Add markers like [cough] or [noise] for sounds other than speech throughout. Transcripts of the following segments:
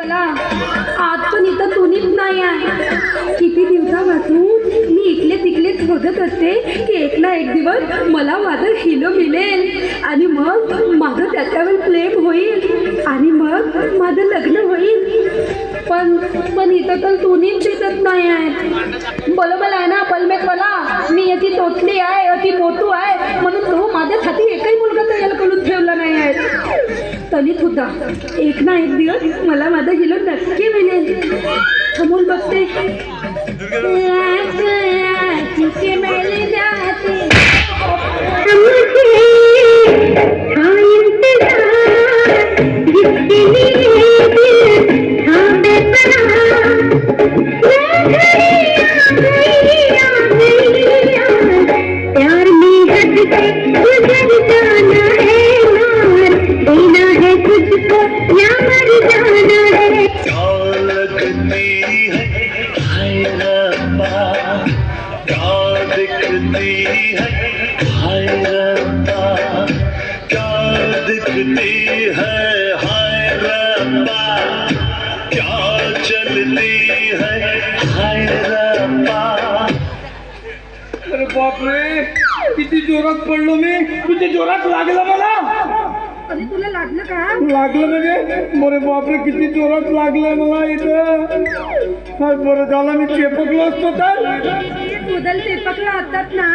मला आज पण इथं तुनीच नाही आहे. किती दिवसापासून मी इकले तिकडे शोधत असते की एक ना एक दिवस मला माझं हिलो मिळेल आणि मग माझं त्याच्यावर प्रेम होईल आणि मग माझं लग्न होईल. पण पण इथं तर तुनीच दिसत नाही आहे. बरोबर आहे ना पलमेत मला मी याची टोचली आहे अति मोठू आहे म्हणून तो माझ्या तलित होता. एक ना एक दिवस मला माझा हिलो नक्की मिळेल. थांबून बघते. तुझे क्या चलती है? अरे बापरे किती जोरात पडलो मी. किती जोरात लागलं मला. अरे तुला लागलं का? लागलं म्हणजे? अरे बापरे किती जोरात लागलं मला इथं. काय बरं झालं मी चेपकलो असतो तर. कुदल ते पकला असतात ना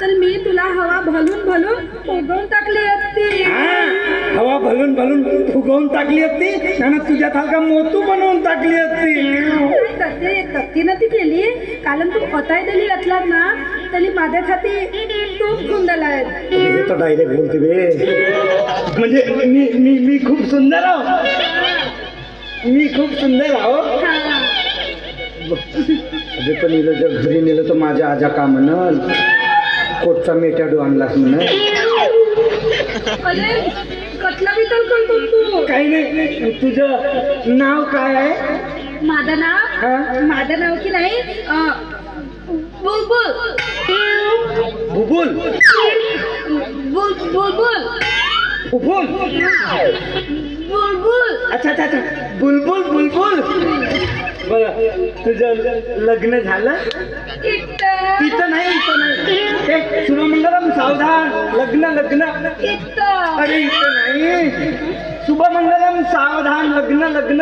तर मी तुला हवा भलून भलून उगवून टाकली असती. हा, हवा भलून भलून फुगवून टाकली असती आणि तुझ्यात हलका मोतू बनवून टाकली असती. तसे तत्तीनं ती केली कारण तू अताय दिली असलात ना तरी माझ्यासाठी खूप सुंदर आहे हे तर डायरेक्ट बोलते बे. म्हणजे मी मी मी खूप सुंदर आहो. मी खूप सुंदर आहो. हा. अरे पण हिला जर घरी नेलं तर माझ्या आजा का म्हणल? कोटचा मेट्याडू आणलास म्हण अरे कसला विचार करतो तू काही नाही. तुझं नाव काय आहे? माझं हा? नाव माझं नाव की नाही? अं, बुलबुल. बुल बुलबुल. भुबुल बुलबुल. अच्छा अच्छा अच्छा. बुलबुल बुलबुल. बरं तुझं लग्न झालं? इथं इथं नाही इथं नाही. ए, शुभमंगलम सावधान. लग्न लग्न. इथं. अरे इथं नाही. शुभमंगलम सावधान लग्न लग्न.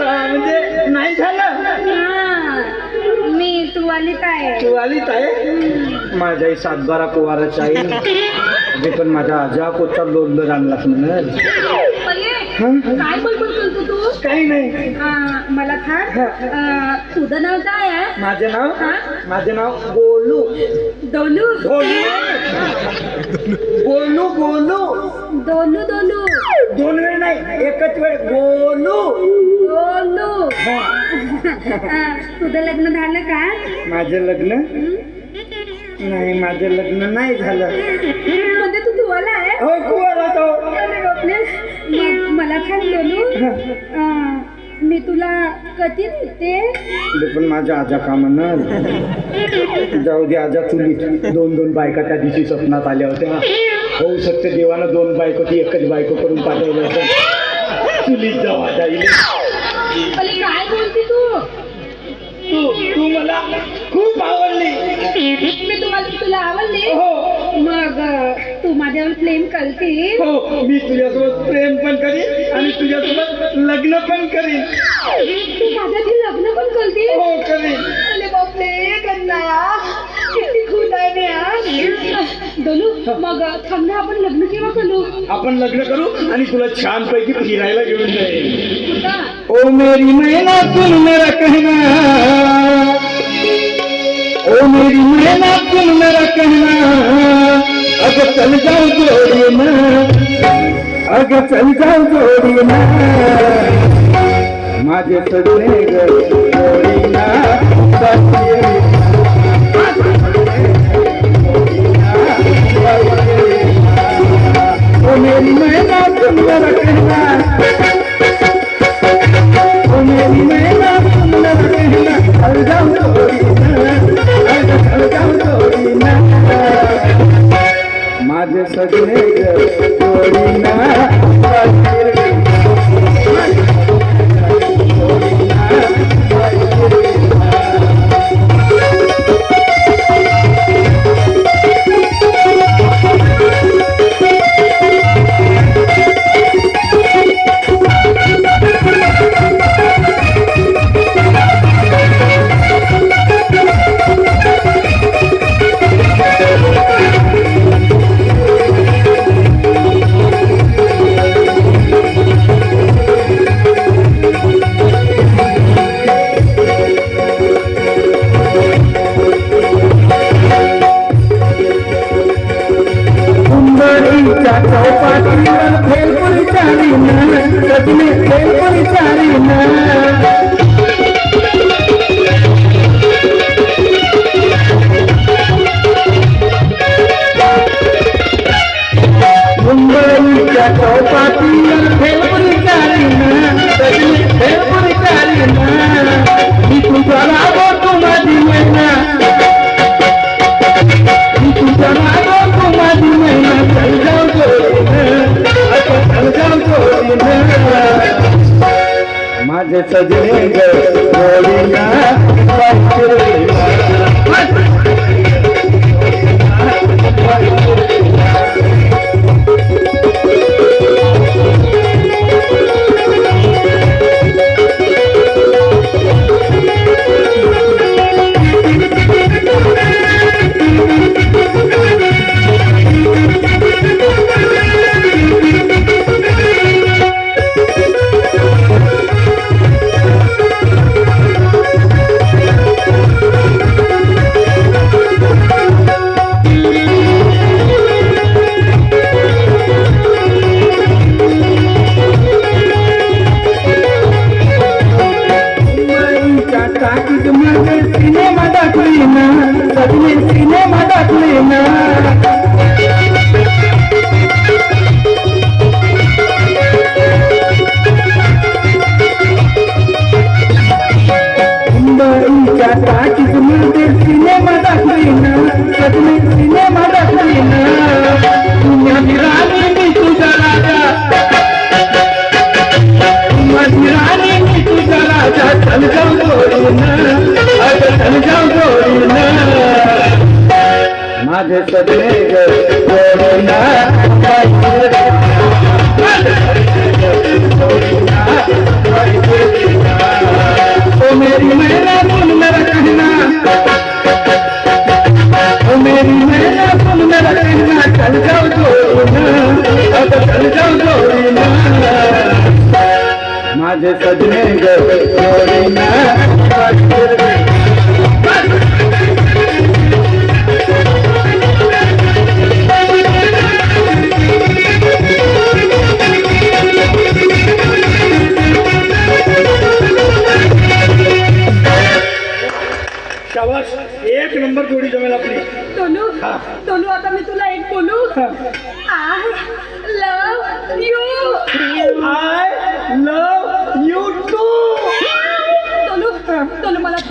म्हणजे नाही झालं? हा. मी तू आली काय तू आलीच आहे माझ्याही सातबारा कुवारच आहे जे पण माझ्या आजा काय बडबड करतो तू? काही नाही. मला अं, तुझं नाव काय आहे? माझं नाव? हा? माझं नाव गोलू. दोलू गोलू? गोलू गोलू. दोलू दोलू. दोन वेळ नाही एकच वेळ. गोलू. हा. [laughs] अं, तुझं लग्न झालं का? माझं लग्न? नाही माझं लग्न नाही झालं. म्हणजे तू धुवाला आहे? हो कुवाला तो. मग मला अं, मी तुला कधी दिसते ते पण माझ्या आजा का म्हणल जाऊ दे आजा चुलीत दोन दोन बायका त्या दिवशी स्वप्नात आल्या होत्या. हो सत्य देवानं दोन बायको ती एकच बायको करून पाठवलं होतं चुलीत जाऊ आजा काय बोलते तू? तू तू मला खूप आवडली. मी तुम्हाला तुला आवडली? हो. मग तू माझ्यावर प्रेम करते हो मी तुझ्यासोबत प्रेम पण करीन आणि तुझ्यासोबत लग्न पण करीन. तू माझ्याशी लग्न पण करते हो करीन. अरे बापरे कन्या किती खुश आहे मी आज दोनू मग थांब ना आपण लग्न केव्हा करू? आपण लग्न करू आणि तुला छानपैकी फिरायला घेऊन जाईल. कुठं? ओ मेरी मैना सुन मेरा कहना. ओ मेरी मैना सुन मेरा कहना. अगर चल जाओ जोड़ी ना। अगर चल जाओ जोड़ी ना। माझे सडणे मेरी चा चौपाटी फेल कोणी चारी ना सजने फेल कोणी चारी ना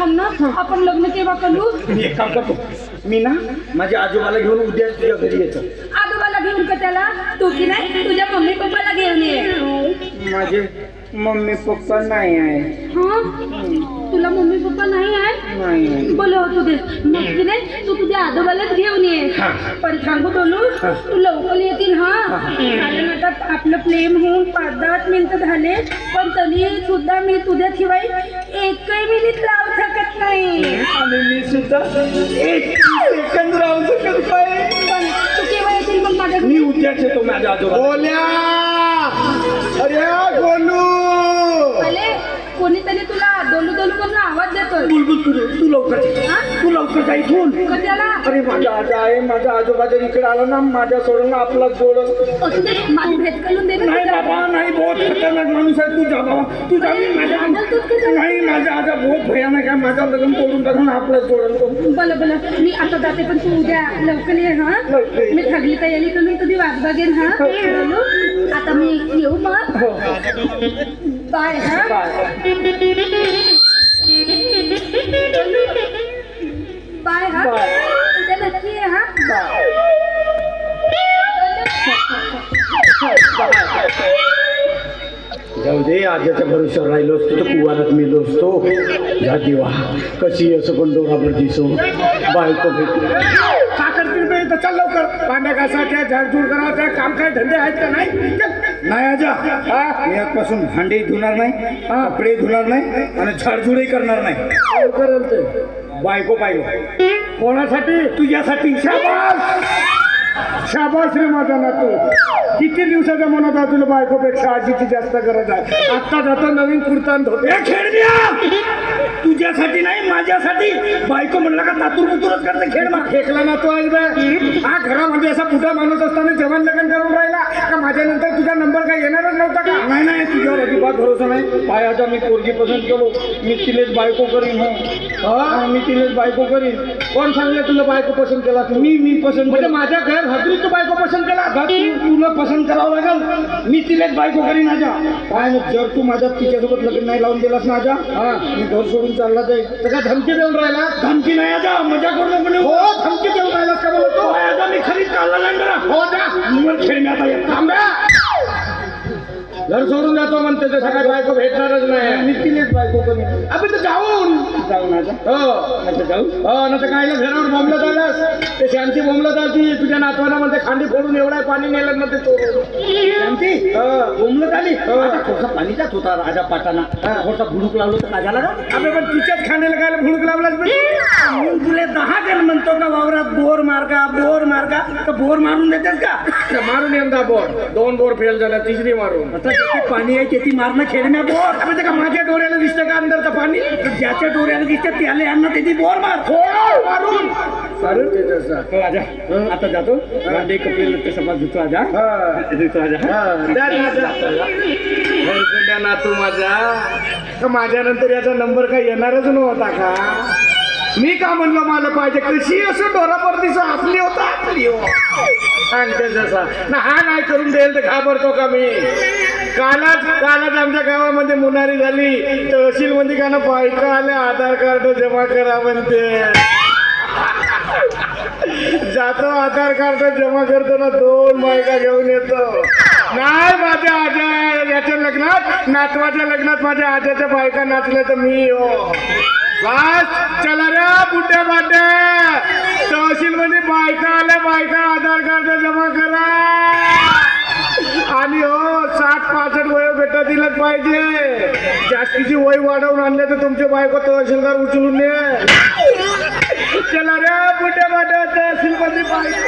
टोलू मला थांब ना आपण लग्न केव्हा करू? मी एक काम करतो. मी ना माझ्या आजोबाला घेऊन उद्या तुझ्या घरी येतो आजोबाला घेऊन का त्याला? तू की नाही? तुझ्या मम्मी पप्पाला घेऊन ये. माझे मम्मी पप्पा नाही आहे हा? तुला मम्मी पप्पा नाही आहे नाही. बोलवतो दे. मग की नाही? तू तुझ्या आजोबालाच घेऊन ये. हा. पण सांगू टोलू तू लवकर येतील हा? कारण आता आपलं प्रेम होऊन पाच दहा मिनिटं झाले पण तरी सुद्धा मी तुझ्याशिवाय एकही मिनिट लावू शकत नाही. आणि मी सुद्धा एक सेकंद राहू शकत नाही. पण तू केव्हा येतील मग माझ्या मी उद्याच येतो माझ्या आजोबा बोल्या! अरे गोलू आले कोणीतरी तुला दोलू दोलू करून आवाज देतोय बुलबुल तू तू लवकर. हा? तू लवकर जा इथून. कशाला? अरे माझा आजा आहे माझा आजोबा जर इकडे आला ना माझ्या सोडून आपला जोड असू दे माझी भेट करून दे ना नाही तुझ्या बाबा नाही बहुत खतरनाक माणूस आहे तू जा बाबा. तू जा मी माझ्या तूच का जा? नाही माझा आजा बहुत भयानक आहे. माझा लग्न तोडून टाकून आपलं जोडून तो बरं मी आता जाते पण तू उद्या लवकर ये हा? लवकर. मी ठरली तयारी करून तुझी वाट बघेन हा. बोलू? आता मी येऊ मग. हो. बाय हा? बाय. जाऊ दे आजाच्या भरोश्यावर राहिलो असतो तर कुवारात मेलो असतो. जा देवा कशी असं पण दोराबर दिसो. बायको बे तर चल लवकर. पाण्या घासाच्या झाडझूड करायच्या काम काय धंदे आहेत का नाही. नाही आजा. हा? मी आजपासून भांडे धुणार नाही कपडे धुणार नाही आणि झाडझूडही करणार नाही. करेल ते बायको पाहिजे कोणासाठी? तुझ्यासाठी. शाबास! शाबास रे माझा नातू. किती दिवसाच्या मनात तुला बायकोपेक्षा आजीची जास्त गरज आहे? आत्ता जातो नवीन कुर्तान धोते. खेळ तुझ्यासाठी नाही माझ्यासाठी. बायको म्हणला का तातूर बुतूरच करते खेळ मा फेकला ना तो आज बे. हा घरामध्ये असा मोठा माणूस असताना जवान लग्न करून राहिला का माझ्यानंतर तुझा नंबर काय येणारच नव्हता का? नाही नाही तुझ्यावर अजिबात भरोसा नाही. पायाचा मी पोरगी पसंत केलो. मी तिलेच बायको करीन हो. हा? मी तिलेच बायको करीन. कोण सांगलं तुला बायको पसंत केला मी मी पसंत म्हणजे माझ्या घर हजरी तू बायको पसंत केला आता तुला पसंत करावं लागल. मी तिलेच बायको करीन आजा. काय मग जर तू माझ्या तिच्यासोबत लग्न नाही लावून दिलास ना आजा? हा. मी घर सोडून चालला जाईल तर काय धमकी देऊन राहिला? धमकी नाही आजा. मजा करू नको हो. धमकी देऊन राहिलास का बोलतो तो? आजा मी खरीच चालला लंडरा हो जा मग खेळ मी आता येत. थांबा. घर सोडून जातो म्हणते तसं काय बायको भेटणारच नाही. तिनेच बायको कमी. अबे तर जाऊन. जाऊन आता? हो. जाऊ? हो ना तर काय घरावर बोंबलं झालास ते शांती बोंबलं जाती तुझ्या नातवाना म्हणते खांडी फोडून एवढा पाणी नेलं म्हणते शांती? हो. बोंबलत आली थोडसा पाणीचाच होता राजा पाटाना. थोडसा भुडूक लावलो तर राजाला अबे पण तिच्याच खांद्याला काय भुडूक लावलास बे? मी तुला दहा जण म्हणतो का वावरात बोर मार्गा बोर मार्गा. तर बोर मारून देतेस का? तर मारून यंदा बोर. दोन बोर फेल झाला तिसरी मारून. पाणी आहे त्याची मारणं खेळण्या बोर. ते का माझ्या डोळ्याला दिसतं का अंदरचं पाणी? तर ज्याच्या डोळ्याला दिसते त्याला यांना त्याची बोर मार. हो मारून. सारून ते तसं हो, आजा. आता जातो. भांडे कपिल समाज धुतो आजा. हा. धुतो आजा. भरकंड्या ना तू माझा. का माझ्यानंतर याचा नंबर काय येणारच नव्हता का? मी का म्हणलं मला पाहिजे? कशी असं डोरा परतीचं आपली होता आपली हो सांगते जसा ना हा नाही करून देईल तर घाबरतो का मी? कालच कालच आमच्या गावामध्ये मुनारी झाली. तहसील मध्ये का ना बायका आल्या आधार कार्ड जमा करा म्हणते. जातो आधार कार्ड जमा करताना दोन बायका घेऊन येतो. नाही माझ्या आजा याच्या लग्नात नातवाच्या लग्नात माझ्या आजाच्या बायका नाचल्या तर मी हो. बस चला रे बुड्या बाड्या तहसील मध्ये बायका आल्या बायका आधार कार्ड जमा करा. आणि हो साठ पासष्ट वय भेटा दिलं पाहिजे. जास्तीची वय वाढवून आणले तर तुमचे बायको तहसीलदार उचलून ने चला रे बुड्या बाड्या तहसील मध्ये बायका.